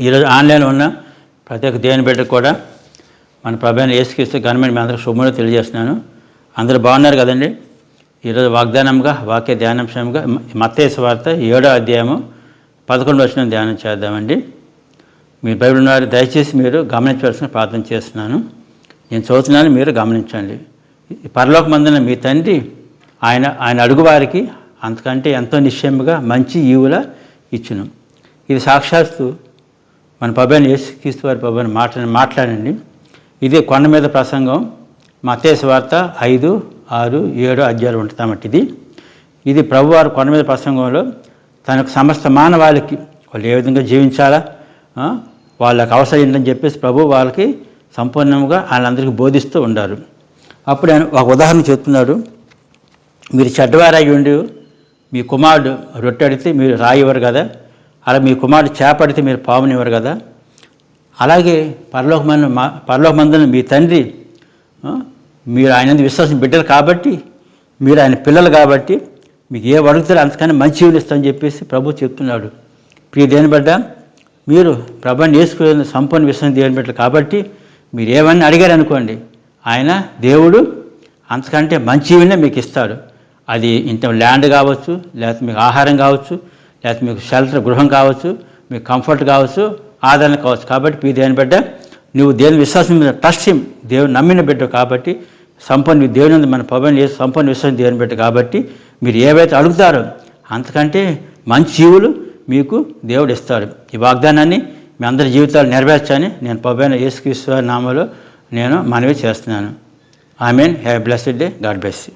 ఈరోజు ఆన్లైన్లో ఉన్న ప్రతి ఒక్క దేవుని బిడ్డకు కూడా మన ప్రభావం ఏసుక్రీస్తు గవర్నమెంట్ మీ అందరికీ శుభములు తెలియజేస్తున్నాను. అందరూ బాగున్నారు కదండి? ఈరోజు వాగ్దానంగా వాక్య ధ్యానాంశంగా మత్తేసు వార్త ఏడో అధ్యాయము పదకొండు వచ్చిన ధ్యానం చేద్దామండి. మీ బైబిల్ ఉన్నారు దయచేసి మీరు గమనించవలసిన ప్రార్థన చేస్తున్నాను. నేను చదువుతున్నాను మీరు గమనించండి. పరలోక పరలోకమందున మీ తండ్రి ఆయన ఆయన అడుగువారికి అంతకంటే ఎంతో నిశ్చయముగా మంచి ఈవుల ఇచ్చును. ఇది సాక్షాత్తు మన పబ్బాని యేసుక్రీస్తు వారి పబ్బాని మాట్లా మాట్లాడండి. ఇది కొండ మీద ప్రసంగం. మతేసు వార్త ఐదు ఆరు ఏడు అధ్యాయులు ఉంటామట్టి ఇది. ఇది ప్రభువారు కొండ మీద ప్రసంగంలో తనకు సమస్త మానవాళికి వాళ్ళు ఏ విధంగా జీవించాలా? వాళ్ళకు వాళ్ళకి అవసరం ఏంటని చెప్పేసి ప్రభు వాళ్ళకి సంపూర్ణంగా వాళ్ళందరికీ బోధిస్తూ ఉండారు. అప్పుడు ఆయన ఒక ఉదాహరణ చెప్తున్నాడు. మీరు చెడ్డవారై ఉండి మీ కుమారుడు రొట్టెడితే మీరు రాయి ఇవ్వరు కదా? అలా మీ కుమారుడు చేపడితే మీరు పామునివ్వరు కదా? అలాగే పరలోకమందు మా పరలోకమందున మీ తండ్రి మీరు ఆయన విశ్వాసం బిడ్డలు కాబట్టి మీరు ఆయన పిల్లలు కాబట్టి మీకు ఏ అడుగుతారో అంతకన్నా మంచి ఇస్తామని చెప్పేసి ప్రభు చెప్తున్నాడు. ప్రియ దేని బిడ్డ మీరు ప్రభుని వేసుకునే సంపూర్ణ విశ్వాసం దేవుని బిడ్డలు కాబట్టి మీరు ఏమన్నా అడిగారు అనుకోండి ఆయన దేవుడు అంతకంటే మంచివినే మీకు ఇస్తాడు. అది ఇంత ల్యాండ్ కావచ్చు లేకపోతే మీకు ఆహారం కావచ్చు లేకపోతే మీకు షెల్టర్ గృహం కావచ్చు మీకు కంఫర్ట్ కావచ్చు ఆదరణ కావచ్చు. కాబట్టి మీ దేని బిడ్డ నువ్వు దేవుని విశ్వాసం మీద ట్రస్ట్ హిమ్ దేవుని నమ్మిన బిడ్డ కాబట్టి సంపన్న దేవుని ఉంది మన పవన్ చేసి సంపన్న విశ్వాసం దేవుని బిడ్డ కాబట్టి మీరు ఏవైతే అడుగుతారో అంతకంటే మంచి జీవులు మీకు దేవుడు ఇస్తాడు ఈ వాగ్దానాన్ని మీ అందరి జీవితాలు నెరవేర్చని నేను పవన్ యేసుక్రీస్తు నామలో నేను మనవి చేస్తున్నాను. I mean have blessed day God bless you